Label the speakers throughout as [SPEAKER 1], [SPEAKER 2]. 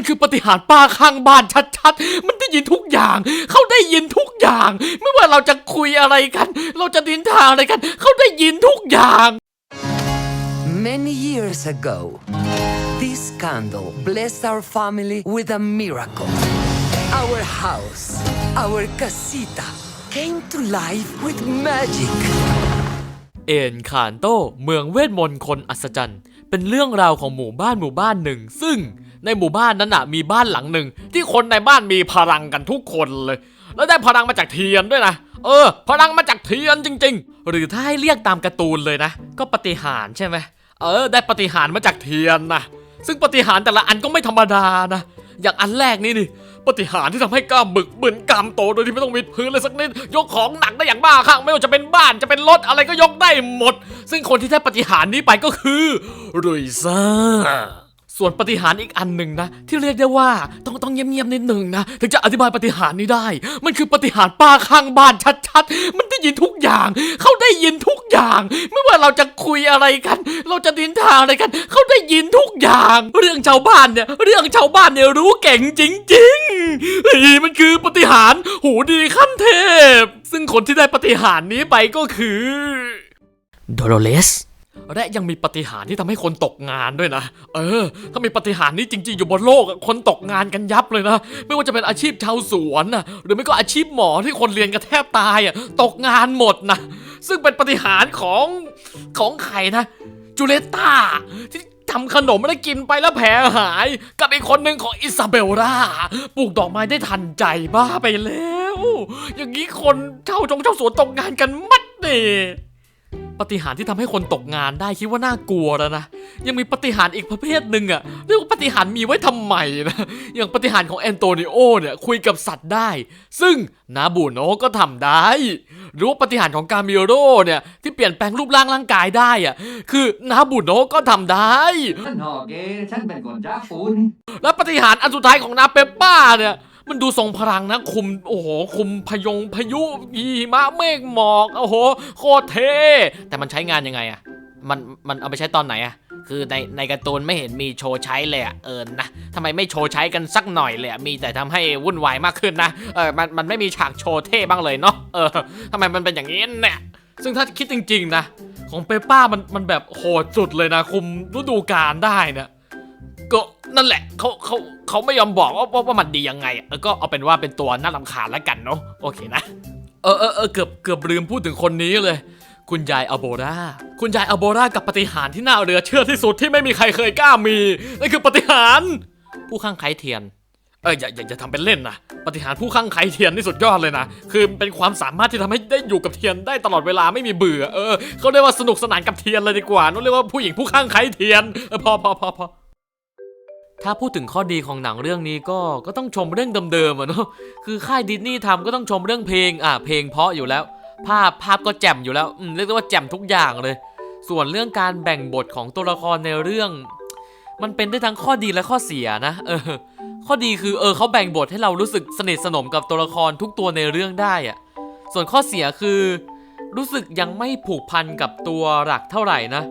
[SPEAKER 1] มันคือปฏิหารย์ป้าข้างบ้านชัดๆ มันได้ยินทุกอย่าง เขาได้ยินทุกอย่าง ไม่ว่าเราจะคุยอะไรกัน เราจะดินทาอะไรกัน เขาได้ยินทุกอย่าง
[SPEAKER 2] Many years ago, this candle blessed our family with a miracle. Our house, our casita, came to life with magic.
[SPEAKER 1] เอ็นคานโต เมืองเวทมนต์คนอัศจรรย์ เป็นเรื่องราวของหมู่บ้านหมู่บ้านหนึ่ง ซึ่ง ในหมู่บ้านนั้นน่ะมีบ้านหลังหนึ่งที่คนในบ้านมีพลังกันทุกคนเลย แล้วได้พลังมาจากเทียนด้วยนะเออ พลังมาจากเทียนจริง ๆ หรือถ้าให้เรียกตามการ์ตูนเลยนะ ก็ปฏิหารใช่ไหมเออ ได้ปฏิหารมาจากเทียนนะซึ่งปฏิหารแต่ละอันก็ไม่ธรรมดานะอย่างอันแรกนี่นี่ปฏิหารที่ทำให้กล้ามบึกบึนกล้ามโตโดยที่ไม่ต้องวิดพื้นเลยสักนิด ยกของหนักได้อย่างบ้าคลั่งไม่ว่าจะเป็นบ้านจะเป็นรถอะไรก็ยกได้หมด ซึ่งคนที่ได้ปฏิหารนี้ไปก็คือรุยซ่า ส่วนปฏิหารอีกอันหนึ่งนะ ที่เรียกได้ว่าต้องต้องเงียบๆนิดหนึ่งนะถึงจะอธิบายปฏิหารนี้ได้ มันคือปฏิหารป้าข้างบ้านชัดๆ มันได้ยินทุกอย่าง เขาได้ยินทุกอย่าง ไม่ว่าเราจะคุยอะไรกัน เราจะดินทาอะไรกัน เขาได้ยินทุกอย่าง เรื่องชาวบ้านเนี่ยเรื่องชาวบ้านเนี่ยรู้เก่งจริงๆเฮ้มันคือปฏิหารหูดีขั้นเทพ ซึ่งคนที่ได้ปฏิหารนี้ไปก็คือโดโ o เลส และยังมีปฏิหารที่ทำให้คนตกงานด้วยนะ เออ ถ้ามีปฏิหารนี้จริง ๆ อยู่บนโลกคนตกงานกันยับเลยนะ ไม่ว่าจะเป็นอาชีพชาวสวนนะหรือไม่ก็อาชีพหมอที่คนเรียนกันแทบตายอะ ตกงานหมดนะ ซึ่งเป็นปฏิหารของของใครนะ จูเลต้าที่ทำขนมแล้วกินไปแล้วแผลหาย กับอีกคนหนึ่งของอิซาเบลล่าปลูกดอกไม้ได้ทันใจบ้าไปแล้ว อย่างนี้คนเช่าจงเช่าสวนตกงานกันมัดเน่ ปฏิหารย์ที่ทำให้คนตกงานได้คิดว่าน่ากลัวแล้วนะยังมีปฏิหารย์อีกประเภทหนึ่งอะเรียกว่าปฏิหารย์มีไว้ทำไมนะอย่างปฏิหารย์ของแอนโตนิโอเนี่ยคุยกับสัตว์ได้ ซึ่งนาบูโนก็ทำได้ หรือว่าปฏิหารย์ของกามิโรเนี่ยที่เปลี่ยนแปลงรูปร่างร่างกายได้อะคือนาบูโนก็ทำได้
[SPEAKER 3] ท่านหอกเอฉันเป็นคนจ้าฝุ่น
[SPEAKER 1] และปฏิหารย์อันสุดท้ายของนาเปปป้าเนี่ย มันดูทรงพลังนะ คุมโอ้โหคุมพยงพายุหิมะเมฆหมอกโอ้โหโคตรเท่แต่มันใช้งานยังไงอะมันมันเอาไปใช้ตอนไหนอะคือในในการ์ตูนไม่เห็นมีโชว์ใช้เลยอะเออนะทำไมไม่โชว์ใช้กันสักหน่อยเลยอะมีแต่ทำให้วุ่นวายมากขึ้นนะเออมันมันไม่มีฉากโชว์เท่บ้างเลยเนาะเออทำไมมันเป็นอย่างนี้เนี่ยซึ่งถ้าคิดจริง ๆ นะ ของเปปป้ามันมันแบบโหดสุดเลยนะคุมฤดูกาลได้นะ ก็นั่นแหละเขาเขาเขาไม่ยอมบอกว่าว่าว่ามันดียังไงอะเออก็เอาเป็นว่าเป็นตัวน่ารำคาญแล้วกันเนาะโอเคนะ เออเออเออเกือบเกือบลืมพูดถึงคนนี้เลย คุณยายอโบราคุณยายอโบรากับปฏิหารย์ที่น่าเหลือเชื่อที่สุดที่ไม่มีใครเคยกล้ามีนั่นคือปฏิหารย์ผู้ข้างไคเทียน เอออย่าอย่าอย่าทำเป็นเล่นนะปฏิหารย์ผู้ข้างไคเทียนนี่สุดยอดเลยนะคือเป็นความสามารถที่ทำให้ได้อยู่กับเทียนได้ตลอดเวลาไม่มีเบื่อเออเขาเรียกว่าสนุกสนานกับเทียนเลยดีกว่านั่นเรียกว่าผู้หญิงผู้ข้างไคเทียนเออพอพอพอพอ ถ้าพูดถึงข้อดีของหนังเรื่องนี้ก็ก็ต้องชมเรื่องเดิมๆอะเนาะคือค่ายดิสนีย์ทำก็ต้องชมเรื่องเพลงอะเพลงเพราะอยู่แล้ว ภาพภาพก็แจ่มอยู่แล้วอืมเรียกได้ว่าแจ่มทุกอย่างเลย ส่วนเรื่องการแบ่งบทของตัวละครในเรื่อง มันเป็นได้ทั้งข้อดีและข้อเสียนะเออข้อดีคือเออเขาแบ่งบทให้เรารู้สึกสนิทสนมกับตัวละครทุกตัวในเรื่องได้อะส่วนข้อเสียคือ รู้สึกยังไม่ผูกพันกับตัวหลักเท่าไหร่นะ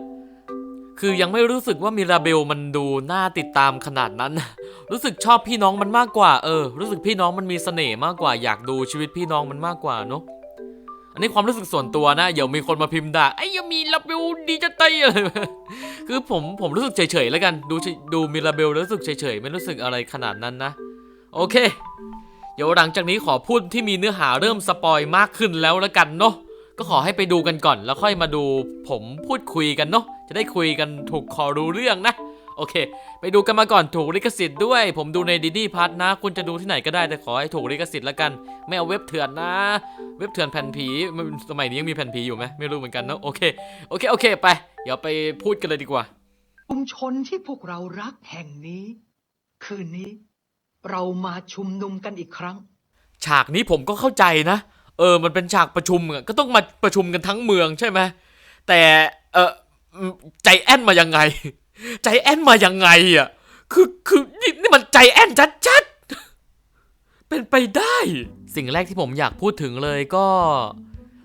[SPEAKER 1] คือยังไม่รู้สึกว่ามิราเบลมันดูน่าติดตามขนาดนั้น รู้สึกชอบพี่น้องมันมากกว่าเออ รู้สึกพี่น้องมันมีเสน่ห์มากกว่าอยากดูชีวิตพี่น้องมันมากกว่าเนอะอันนี้ความรู้สึกส่วนตัวนะเดี๋ยวมีคนมาพิมพ์ด่าไอ้ยังมีลาเบลดีจะตายอะไรคือผมผมรู้สึกเฉยๆแล้วกัน ดูดูมิราเบลรู้สึกเฉยๆไม่รู้สึกอะไรขนาดนั้นนะโอเค เดี๋ยวหลังจากนี้ขอพูดที่มีเนื้อหาเริ่มสปอยมากขึ้นแล้วแล้วกันเนาะก็ขอให้ไปดูกันก่อนแล้วค่อยมาดูผมพูดคุยกันเนาะ จะได้คุยกันถูกคอรู้เรื่องนะ โอเค ไปดูกันมาก่อนถูกลิขสิทธิ์ด้วย ผมดูในดินี่พัทนะ คุณจะดูที่ไหนก็ได้แต่ขอให้ถูกลิขสิทธิ์แล้วกัน ไม่เอาเว็บเถื่อนนะ เว็บเถื่อนแผ่นผีมันสมัยนี้ยังมีแผ่นผีอยู่ไหมไม่รู้เหมือนกันเนาะโอเคโอเคโอเคไป เดี๋ยวไปพูดกันเลยดีกว่า
[SPEAKER 4] ชุมชนที่พวกเรารักแห่งนี้ คืนนี้ เรามาชุมนุมกันอีกครั้ง
[SPEAKER 1] ฉากนี้ผมก็เข้าใจนะ เออ มันเป็นฉากประชุมอะก็ต้องมาประชุมกันทั้งเมืองใช่ไหมแต่เอออืม ใจแอนมายังไง ใจแอนมายังไงอะคือคือนี่นี่มันใจแอนชัดๆ เป็นไปได้ สิ่งแรกที่ผมอยากพูดถึงเลยก็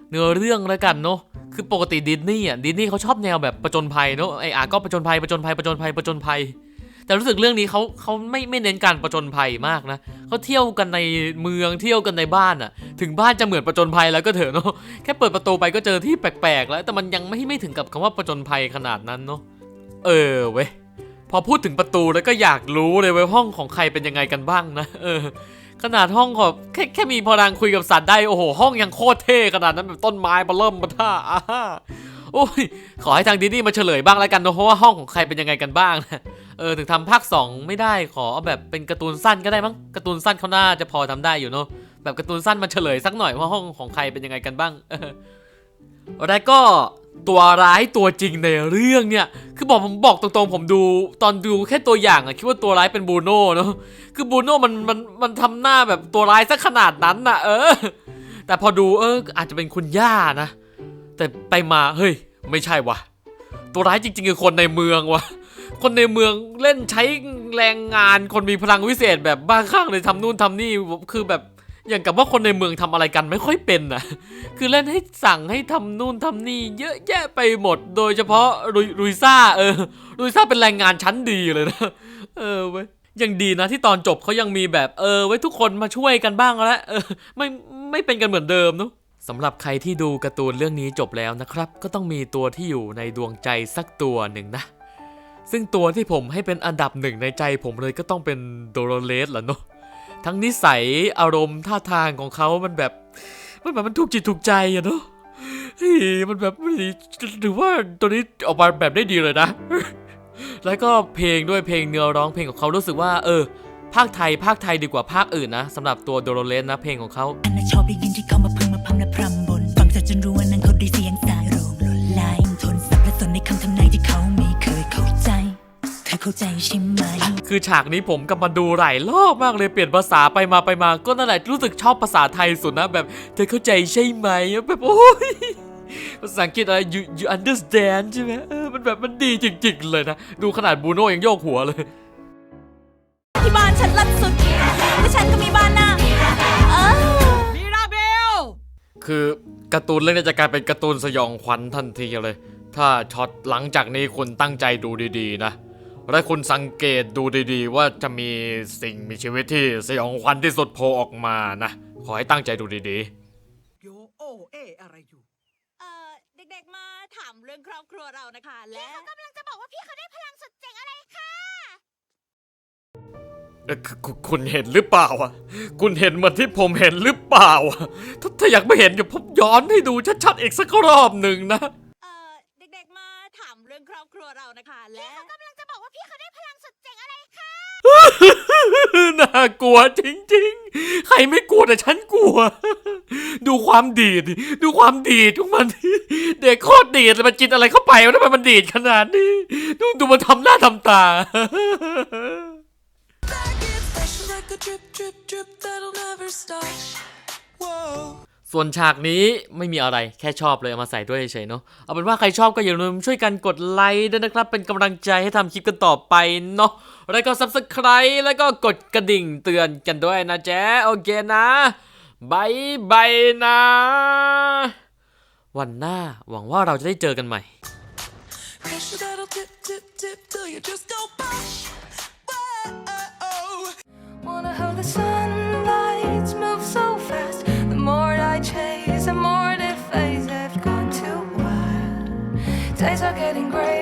[SPEAKER 1] เนื้อเรื่องแล้วกันเนาะคือปกติดิสนีย์อะดิสนีย์เขาชอบแนวแบบประจนภัยเนาะไออาก็ประจนภัยประจนภัยประจนภัยประจนภัย แต่รู้สึกเรื่องนี้เขาเขาไม่ไม่เน้นการประจนภัยมากนะเขาเที่ยวกันในเมืองเที่ยวกันในบ้านอะถึงบ้านจะเหมือนประจนภัยแล้วก็เถอะเนาะแค่เปิดประตูไปก็เจอที่แปลกๆ แล้ว แต่มันยังไม่ไม่ถึงกับคำว่าประจนภัยขนาดนั้นเนาะเออเว้ยพอพูดถึงประตูแล้วก็อยากรู้เลยเว้ยห้องของใครเป็นยังไงกันบ้างนะเออขนาดห้องของแค่แค่มีพลังคุยกับสัตว์ได้โอ้โหห้องยังโคตรเท่ขนาดนั้นแบบต้นไม้มาเริ่มมาท่าอ่าฮ่าโอ้ยขอให้ทางดิสนีย์มาเฉลยบ้างแล้วกันเนอะเพราะว่าห้องของใครเป็นยังไงกันบ้างนะ เออถึงทำภาค 2 ไม่ได้ขอเอาแบบเป็นการ์ตูนสั้นก็ได้มั้งการ์ตูนสั้นเขาน่าจะพอทำได้อยู่เนอะแบบการ์ตูนสั้นมาเฉลยสักหน่อยว่าห้องของใครเป็นยังไงกันบ้างออแล้วก็ตัวร้ายตัวจริงในเรื่องเนี่ย คือบอกผมบอกตรงๆ ผมดูตอนดูแค่ตัวอย่างอะคิดว่าตัวร้ายเป็นบูโน่เนอะคือบูโน่มันมันมันทำหน้าแบบตัวร้ายซะขนาดนั้นน่ะเออ แต่พอดูเอออาจจะเป็นคุณย่านะ แต่ไปมาเฮ้ย ไม่ใช่วะตัวร้ายจริงๆคือคนในเมืองวะ คนในเมืองเล่นใช้แรงงานคนมีพลังวิเศษแบบบ้าคลั่งเลยทำนู่นทำนี่คือแบบอย่างกับว่าคนในเมืองทำอะไรกันไม่ค่อยเป็นนะคือเล่นให้สั่งให้ทำนู่นทำนี่ เยอะแยะไปหมด โดยเฉพาะรุยรุยซ่าเออรุยซ่าเป็นแรงงานชั้นดีเลยนะเออเว้ยยังดีนะที่ตอนจบเขายังมีแบบเออ ไว้ทุกคนมาช่วยกันบ้างแล้วเออไม่ไม่เป็นกันเหมือนเดิมเนาะสำหรับใครที่ดูการ์ตูนเรื่องนี้จบแล้วนะครับ ก็ต้องมีตัวที่อยู่ในดวงใจสักตัวหนึ่งนะ ซึ่งตัวที่ผมให้เป็นอันดับหนึ่งในใจผมเลยก็ต้องเป็นโดโรเลสแหละเนาะทั้งนิสัยอารมณ์ท่าทางของเขามันแบบมันแบบมันถูกจิตถูกใจอะเนาะมันแบบหรือว่าตัวนี้ออกมาแบบได้ดีเลยนะ แล้วก็เพลงด้วยเพลงเนื้อร้องเพลงของเขารู้สึกว่า เออ ภาคไทยภาคไทยดีกว่าภาคอื่นนะสำหรับตัวโดโรเลสนะเพลงของเขา
[SPEAKER 5] อันน่ะชอบได้ยินที่เขามาพึงมาพำและพรำบนฟังจากจนรู้ว่านั่น ใจใช่ไหม
[SPEAKER 1] คือฉากนี้ผมกลับมาดูหลายรอบมากเลยเปลี่ยนภาษาไปมาไปมา ก็นั่นแหละรู้สึกชอบภาษาไทยสุดนะแบบเธอเข้าใจใช่ไหมแบบโอ้ยภาษาอังกฤษอะไร you you understand ใช่ไหมเออมันแบบมันดีจริง ๆ เลยนะ ดูขนาดบูโน่ยังโยกหัวเลย
[SPEAKER 5] ที่บ้านฉันลัดสุดและฉันก็มีบ้านหน้าเออ
[SPEAKER 1] คือการ์ตูนเรื่องนี้จะกลายเป็นการ์ตูนสยองขวัญทันทีเลย ถ้าช็อตหลังจากนี้คุณตั้งใจดูดี ๆ นะ และคุณสังเกตดูดีๆ ว่าจะมีสิ่งมีชีวิตที่สยองขวัญที่สุดโผล่ออกมานะ ขอให้ตั้งใจดูดีๆ
[SPEAKER 4] โยโอเออะไรอยู่
[SPEAKER 5] เอ่อเด็กๆมาถามเรื่องครอบครัวเรานะคะ และเขากำลังจะบอกว่าพี่เขาได้พลังสุดเจ๋งอะไรคะ
[SPEAKER 1] เอ่อคือคุณคุณเห็นหรือเปล่าอะ คุณเห็นเหมือนที่ผมเห็นหรือเปล่าอะถ้าถ้าอยากไม่เห็นเดี๋ยวผมย้อนให้ดูชัดๆอีกสักรอบหนึ่งนะ
[SPEAKER 5] วเรานะคะ และเขากำลังจะบอกว่าพี่เขาได้พลังสุดเจ๋งอะไรคะ
[SPEAKER 1] น่ากลัวจริงๆ ใครไม่กลัวแต่ฉันกลัว ดูความดีดดิดูความดีดของมันดิเด็กโคตรดีดเลยมันกินอะไรเข้าไปวะทำไมมันดีดขนาดนี้ ดูดูมันทำหน้าทำตา
[SPEAKER 6] Fresh like a drip, drip, drip that'll never stop. Whoa.
[SPEAKER 1] ส่วนฉากนี้ไม่มีอะไรแค่ชอบเลยเอามาใส่ด้วยเฉยๆเนาะเอาเป็นว่าใครชอบก็อย่าลืมช่วยกันกดไลค์ด้วยนะครับ เป็นกำลังใจให้ทำคลิปกันต่อไปเนาะแล้วก็ subscribe แล้วก็กดกระดิ่งเตือนกันด้วยนะแจ๊โอเคนะบายบายนะ วันหน้าหวังว่าเราจะได้เจอกันใหม่
[SPEAKER 6] Pressure that'll dip, dip, dip till you just go pop. Whoa. Wanna hold the sun Days are getting gray.